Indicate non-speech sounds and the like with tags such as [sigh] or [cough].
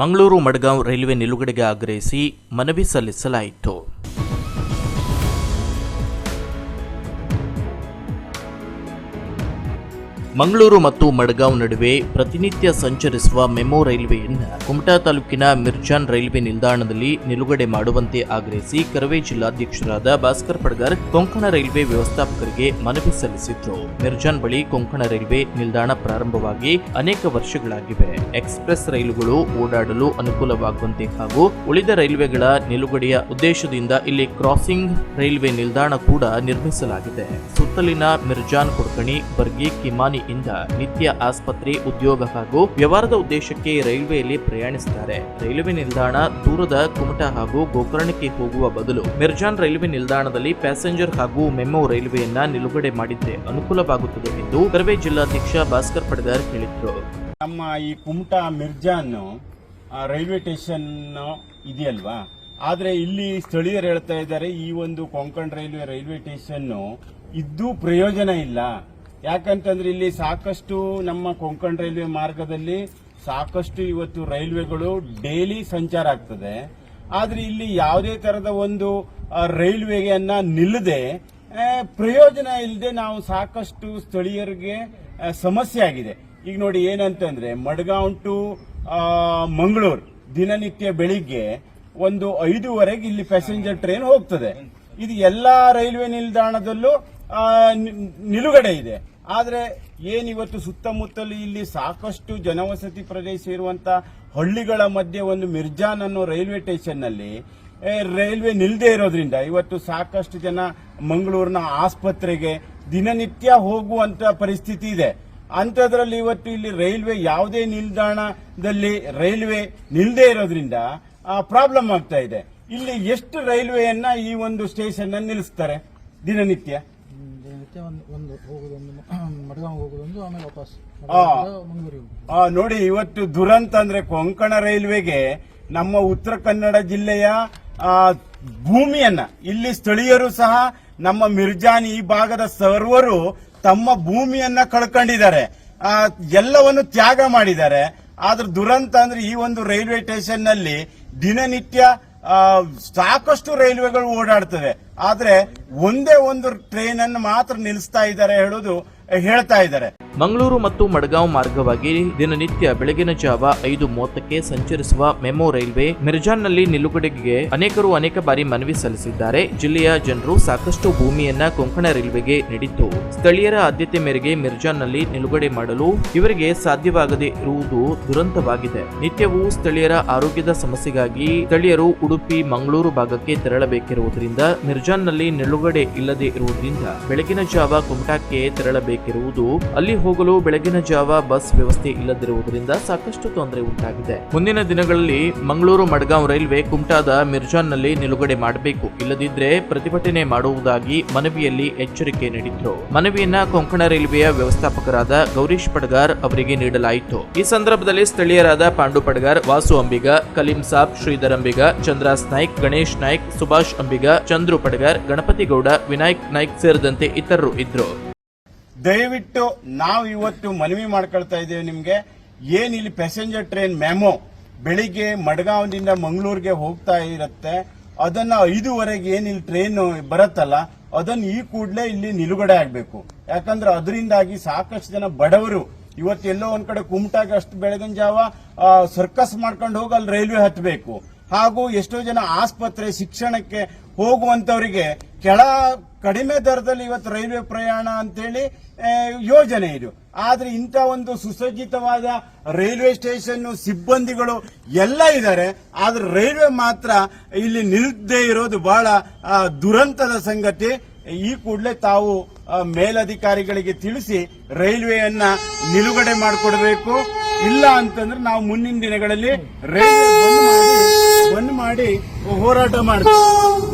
Mangaluru Madgaon railway ನಿಲುಗಡೆಗೆ ಆಗ್ರಹಿಸಿ ಮನವಿ ಸಲ್ಲಿಸಲಾಯಿತು. ಮಂಗಳೂರು ಮತ್ತು ಮಡ್ಗಾಂವ್ ನಡುವೆ ಪ್ರತಿನಿತ್ಯ ಸಂಚರಿಸುವ ಮೆಮೊ ರೈಲ್ವೆಯನ್ನು ಕುಮಟಾ ತಾಲೂಕಿನ ಮಿರ್ಜಾನ್ ರೈಲ್ವೆ ನಿಲ್ದಾಣದಲ್ಲಿ ನಿಲುಗಡೆ ಮಾಡುವಂತೆ ಆಗ್ರಹಿಸಿ ಕರವೇ ಜಿಲ್ಲಾಧ್ಯಕ್ಷರಾದ ಭಾಸ್ಕರ್ ಪಡ್ಗರ್ ಕೊಂಕಣ ರೈಲ್ವೆ ವ್ಯವಸ್ಥಾಪಕರಿಗೆ ಮನವಿ ಸಲ್ಲಿಸಿದ್ರು. ಮಿರ್ಜಾನ್ ಬಳಿ ಕೊಂಕಣ ರೈಲ್ವೆ ನಿಲ್ದಾಣ ಪ್ರಾರಂಭವಾಗಿ ಅನೇಕ ವರ್ಷಗಳಾಗಿವೆ. ಎಕ್ಸ್ಪ್ರೆಸ್ ರೈಲುಗಳು ಓಡಾಡಲು ಅನುಕೂಲವಾಗುವಂತೆ ಹಾಗೂ ಉಳಿದ ರೈಲ್ವೆಗಳ ನಿಲುಗಡೆಯ ಉದ್ದೇಶದಿಂದ ಇಲ್ಲಿ ಕ್ರಾಸಿಂಗ್ ರೈಲ್ವೆ ನಿಲ್ದಾಣ ಕೂಡ ನಿರ್ಮಿಸಲಾಗಿದೆ. ಸುತ್ತಲಿನ ಮಿರ್ಜಾನ್ ಕೊಡ್ಕಣಿ ಬರ್ಗಿ ಕಿಮಾನಿಯಿಂದ ನಿತ್ಯ ಆಸ್ಪತ್ರೆ ಉದ್ಯೋಗ ಹಾಗೂ ವ್ಯವಹಾರದ ಉದ್ದೇಶಕ್ಕೆ ರೈಲ್ವೆಯಲ್ಲಿ ಪ್ರಯಾಣಿಸುತ್ತಾರೆ ರೈಲ್ವೆ ನಿಲ್ದಾಣ ದೂರದ ಕುಮಟಾ ಹಾಗೂ ಗೋಕರ್ಣಕ್ಕೆ ಹೋಗುವ ಬದಲು ಮಿರ್ಜಾನ್ ರೈಲ್ವೆ ನಿಲ್ದಾಣದಲ್ಲಿ ಪ್ಯಾಸೆಂಜರ್ ಹಾಗೂ ಮೆಮೊ ರೈಲ್ವೆಯನ್ನ ನಿಲುಗಡೆ ಮಾಡಿದ್ರೆ ಅನುಕೂಲವಾಗುತ್ತದೆ ಎಂದು ಕರ್ವೆ ಜಿಲ್ಲಾಧ್ಯಕ್ಷ ಭಾಸ್ಕರ್ ಪಡೆದಾರ್ ಹೇಳಿದರು. ನಮ್ಮ ಈ ಕುಮಟಾ, ಮಿರ್ಜಾನ್ ರೈಲ್ವೆ ಸ್ಟೇಷನ್ ಇದೆಯಲ್ವಾ? ಆದರೆ ಇಲ್ಲಿ ಸ್ಥಳೀಯರು ಹೇಳ್ತಾ ಇದ್ದಾರೆ, ಈ ಒಂದು ಕೊಂಕಣ್ ರೈಲ್ವೆ ರೈಲ್ವೆ ಸ್ಟೇಷನ್ ಇದ್ದು ಪ್ರಯೋಜನ ಇಲ್ಲ. ಯಾಕಂತಂದ್ರೆ ಇಲ್ಲಿ ಸಾಕಷ್ಟು ನಮ್ಮ ಕೊಂಕಣ ರೈಲ್ವೆ ಮಾರ್ಗದಲ್ಲಿ ಸಾಕಷ್ಟು ಇವತ್ತು ರೈಲ್ವೆಗಳು ಡೈಲಿ ಸಂಚಾರ ಆಗ್ತದೆ. ಆದ್ರೆ ಇಲ್ಲಿ ಯಾವುದೇ ತರದ ಒಂದು ರೈಲ್ವೆಯನ್ನ ನಿಲ್ಲದೆ ಪ್ರಯೋಜನ ಇಲ್ಲದೆ ನಾವು ಸಾಕಷ್ಟು ಸ್ಥಳೀಯರಿಗೆ ಸಮಸ್ಯೆ ಆಗಿದೆ. ಈಗ ನೋಡಿ ಏನಂತಂದ್ರೆ ಮಡ್ಗಾಂವ್ ಟು ಮಂಗಳೂರು ದಿನನಿತ್ಯ ಬೆಳಿಗ್ಗೆ ಒಂದು ಐದೂವರೆಗೆ ಇಲ್ಲಿ ಪ್ಯಾಸೆಂಜರ್ ಟ್ರೈನ್ ಹೋಗ್ತದೆ. ಇದು ಎಲ್ಲಾ ರೈಲ್ವೆ ನಿಲ್ದಾಣದಲ್ಲೂ ನಿಲುಗಡೆ ಇದೆ. ಆದ್ರೆ ಏನಿವತ್ತು ಸುತ್ತಮುತ್ತಲು ಇಲ್ಲಿ ಸಾಕಷ್ಟು ಜನವಸತಿ ಪ್ರದೇಶ ಇರುವಂತ ಹಳ್ಳಿಗಳ ಮಧ್ಯೆ ಒಂದು ಮಿರ್ಜಾನ್ ಅನ್ನೋ ರೈಲ್ವೆ ಸ್ಟೇಷನ್ನಲ್ಲಿ ರೈಲ್ವೆ ನಿಲ್ದೇ ಇರೋದ್ರಿಂದ ಇವತ್ತು ಸಾಕಷ್ಟು ಜನ ಮಂಗಳೂರಿನ ಆಸ್ಪತ್ರೆಗೆ ದಿನನಿತ್ಯ ಹೋಗುವಂತ ಪರಿಸ್ಥಿತಿ ಇದೆ. ಅಂಥದ್ರಲ್ಲಿ ಇವತ್ತು ಇಲ್ಲಿ ರೈಲ್ವೆ ಯಾವುದೇ ನಿಲ್ದಾಣದಲ್ಲಿ ರೈಲ್ವೆ ನಿಲ್ದೇ ಇರೋದ್ರಿಂದ ಪ್ರಾಬ್ಲಮ್ ಆಗ್ತಾ ಇದೆ. ಇಲ್ಲಿ ಎಷ್ಟು ರೈಲ್ವೆಯನ್ನ ಈ ಒಂದು ಸ್ಟೇಷನ್ ನಿಲ್ಲಿಸ್ತಾರೆ ದಿನನಿತ್ಯ? ದಿನನಿತ್ಯ ಒಂದು ಒಂದು ಹೋಗುದೊಂದು ಮಡಗಾಂವ್ [clears throat] ಹೋಗುದೊಂದು ಆಮೇಲೆ ವಾಪಸ್ ಆ. ಮಂಗಳೂರಿಗೆ ಆ, ನೋಡಿ ಇವತ್ತು ದುರಂತ ಅಂದ್ರೆ ಕೊಂಕಣ ರೈಲ್ವೆಗೆ ನಮ್ಮ ಉತ್ತರ ಕನ್ನಡ ಜಿಲ್ಲೆಯ ಆ, ಭೂಮಿಯನ್ನ ಇಲ್ಲಿ ಸ್ಥಳೀಯರು ಸಹ ನಮ್ಮ ಮಿರ್ಜಾನ್ ಈ ಭಾಗದ ಸರ್ವರು ತಮ್ಮ ಭೂಮಿಯನ್ನ ಕಳ್ಕೊಂಡಿದ್ದಾರೆ ಆ, ಎಲ್ಲವನ್ನು ತ್ಯಾಗ ಮಾಡಿದ್ದಾರೆ ಆದ್ರೆ ದುರಂತ ಅಂದ್ರೆ ಈ ಒಂದು ರೈಲ್ವೆ ಸ್ಟೇಷನ್ನಲ್ಲಿ ದಿನನಿತ್ಯ ಸಾಕಷ್ಟು ರೈಲ್ವೆಗಳು ಓಡಾಡ್ತವೆ. ಆದ್ರೆ ಒಂದೇ ಒಂದು ಟ್ರೈನ್ ಅನ್ನು ಮಾತ್ರ ನಿಲ್ಲಿಸ್ತಾ ಇದ್ದಾರೆ ಹೇಳೋದು ಹೇಳ್ತಾ ಇದ್ದಾರೆ. ಮಂಗಳೂರು ಮತ್ತು ಮಡ್ಗಾಂವ್ ಮಾರ್ಗವಾಗಿ ದಿನನಿತ್ಯ ಬೆಳಗಿನ ಜಾವ ಐದು ಮೂವತ್ತಕ್ಕೆ ಸಂಚರಿಸುವ ಮೆಮೊ ರೈಲ್ವೆ ಮಿರ್ಜಾನ್ನಲ್ಲಿ ನಿಲುಗಡೆಗೆ ಅನೇಕರು ಅನೇಕ ಬಾರಿ ಮನವಿ ಸಲ್ಲಿಸಿದ್ದಾರೆ. ಜಿಲ್ಲೆಯ ಜನರು ಸಾಕಷ್ಟು ಭೂಮಿಯನ್ನ ಕೊಂಕಣ ರೈಲ್ವೆಗೆ ನೀಡಿದ್ದು, ಸ್ಥಳೀಯರ ಆದ್ಯತೆ ಮೇರೆಗೆ ಮಿರ್ಜಾನ್ನಲ್ಲಿ ನಿಲುಗಡೆ ಮಾಡಲು ಇವರಿಗೆ ಸಾಧ್ಯವಾಗದೇ ಇರುವುದು ದುರಂತವಾಗಿದೆ. ನಿತ್ಯವೂ ಸ್ಥಳೀಯರ ಆರೋಗ್ಯದ ಸಮಸ್ಯೆಗಾಗಿ ಸ್ಥಳೀಯರು ಉಡುಪಿ, ಮಂಗಳೂರು ಭಾಗಕ್ಕೆ ತೆರಳಬೇಕಿರುವುದರಿಂದ, ಮಿರ್ಜಾನ್ನಲ್ಲಿ ನಿಲುಗಡೆ ಇಲ್ಲದೆ ಇರುವುದರಿಂದ ಬೆಳಗಿನ ಜಾವ ಕುಮಟಾಕ್ಕೆ ತೆರಳಬೇಕಿರುವುದು ಅಲ್ಲಿ ಹೋಗಲು ಬೆಳಗಿನ ಜಾವ ಬಸ್ ವ್ಯವಸ್ಥೆ ಇಲ್ಲದಿರುವುದರಿಂದ ಸಾಕಷ್ಟು ತೊಂದರೆ ಉಂಟಾಗಿದೆ. ಮುಂದಿನ ದಿನಗಳಲ್ಲಿ ಮಂಗಳೂರು ಮಡ್ಗಾಂವ್ ರೈಲ್ವೆ ಕುಮಟಾದ ಮಿರ್ಜಾನ್ನಲ್ಲಿ ನಿಲುಗಡೆ ಮಾಡಬೇಕು. ಇಲ್ಲದಿದ್ರೆ ಪ್ರತಿಭಟನೆ ಮಾಡುವುದಾಗಿ ಮನವಿಯಲ್ಲಿ ಎಚ್ಚರಿಕೆ ನೀಡಿದ್ರು. ಮನವಿಯನ್ನ ಕೊಂಕಣ ರೈಲ್ವೆಯ ವ್ಯವಸ್ಥಾಪಕರಾದ ಗೌರೀಶ್ ಪಡ್ಗಾರ್ ಅವರಿಗೆ ನೀಡಲಾಯಿತು. ಈ ಸಂದರ್ಭದಲ್ಲಿ ಸ್ಥಳೀಯರಾದ ಪಾಂಡು ಪಡ್ಗಾರ್, ವಾಸು ಅಂಬಿಗ, ಕಲೀಂ ಸಾಬ್, ಶ್ರೀಧರ್ ಅಂಬಿಗ, ಚಂದ್ರಾಸ್ ನಾಯ್ಕ್, ಗಣೇಶ್ ನಾಯ್ಕ್, ಸುಭಾಷ್ ಅಂಬಿಗ, ಚಂದ್ರು ಪಡ್ಗಾರ್, ಗಣಪತಿ ಗೌಡ, ವಿನಾಯಕ್ ನಾಯ್ಕ್ ಸೇರಿದಂತೆ ಇತರರು ಇದ್ರು. ದಯವಿಟ್ಟು ನಾವು ಇವತ್ತು ಮನವಿ ಮಾಡ್ಕೊಳ್ತಾ ಇದ್ದೇವೆ ನಿಮಗೆ. ಏನು ಇಲ್ಲಿ ಪ್ಯಾಸೆಂಜರ್ ಟ್ರೈನ್ ಮೆಮೊ ಬೆಳಿಗ್ಗೆ ಮಡ್ಗಾವ್ನಿಂದ ಮಂಗಳೂರಿಗೆ ಹೋಗ್ತಾ ಇರುತ್ತೆ. ಅದನ್ನ ಐದುವರೆಗೆ ಏನು ಇಲ್ಲಿ ಟ್ರೈನ್ ಬರುತ್ತಲ್ಲ ಅದನ್ನ ಈ ಕೂಡಲೇ ಇಲ್ಲಿ ನಿಲುಗಡೆ ಆಗಬೇಕು. ಯಾಕಂದ್ರೆ ಅದರಿಂದಾಗಿ ಸಾಕಷ್ಟು ಜನ ಬಡವರು ಇವತ್ತು ಎಲ್ಲೋ ಒಂದ್ ಕಡೆ ಕುಮಟಾಗ ಅಷ್ಟು ಬೆಳಗಿನ ಜಾವ ಸರ್ಕಸ್ ಮಾಡ್ಕೊಂಡು ಹೋಗಿ ಅಲ್ಲಿ ರೈಲ್ವೆ ಹತ್ತಬೇಕು ಹಾಗೂ ಎಷ್ಟೋ ಜನ ಆಸ್ಪತ್ರೆ, ಶಿಕ್ಷಣಕ್ಕೆ ಹೋಗುವಂತವರಿಗೆ ಕೆಳ ಕಡಿಮೆ ದರದಲ್ಲಿ ಇವತ್ತು ರೈಲ್ವೆ ಪ್ರಯಾಣ ಅಂತೇಳಿ ಯೋಜನೆ ಇದು. ಆದ್ರೆ ಇಂಥ ಒಂದು ಸುಸಜ್ಜಿತವಾದ ರೈಲ್ವೆ ಸ್ಟೇಷನ್ ಸಿಬ್ಬಂದಿಗಳು ಎಲ್ಲ ಇದ್ದಾರೆ. ಆದ್ರೆ ರೈಲ್ವೆ ಮಾತ್ರ ಇಲ್ಲಿ ನಿಲ್ದೇ ಇರೋದು ಬಹಳ ದುರಂತದ ಸಂಗತಿ. ಈ ಕೂಡಲೇ ತಾವು ಮೇಲಧಿಕಾರಿಗಳಿಗೆ ತಿಳಿಸಿ ರೈಲ್ವೆಯನ್ನ ನಿಲುಗಡೆ ಮಾಡಿಕೊಡ್ಬೇಕು. ಇಲ್ಲ ಅಂತಂದ್ರೆ ನಾವು ಮುಂದಿನ ದಿನಗಳಲ್ಲಿ ರೈಲ್ವೆ ಬಂದ್ ಮಾಡಿ ಹೋರಾಟ ಮಾಡ್ತೀವಿ.